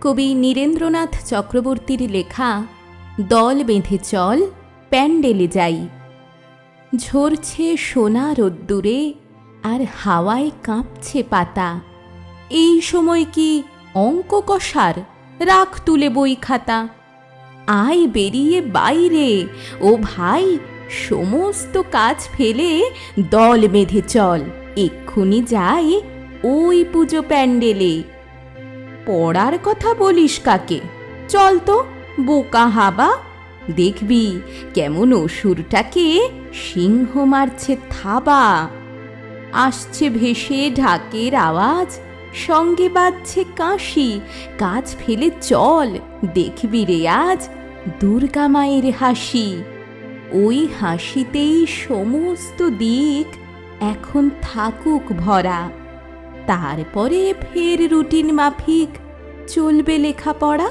কবি নীরেন্দ্রনাথ চক্রবর্তীর লেখা দল বেঁধে চল, প্যান্ডেলে যাই। ঝরছে সোনা রোদ্দুরে আর হাওয়ায় কাঁপছে পাতা। এই সময় কি অঙ্ক কষার? রাখ তুলে বই খাতা। আয় বেরিয়ে বাইরে। ও ভাই, সমস্ত কাজ ফেলে দল বেঁধে চল। এক্ষুনি যাই ওই পুজো প্যান্ডেলে। পড়ার কথা বলিস কাকে? চল তো, বোকা হাবা। দেখবি কেমন অসুরটাকে সিংহ মারছে থাবা। আসছে ভেসে ঢাকের আওয়াজ, সঙ্গে বাজছে কাশি। কাজ ফেলে চল, দেখবি রে আজ দুর্গা মায়ের হাসি। ওই হাসিতেই সমস্ত দিক এখন থাকুক ভরা। তারপরে ফের রুটিন মাফিক। চলবে লেখাপড়া?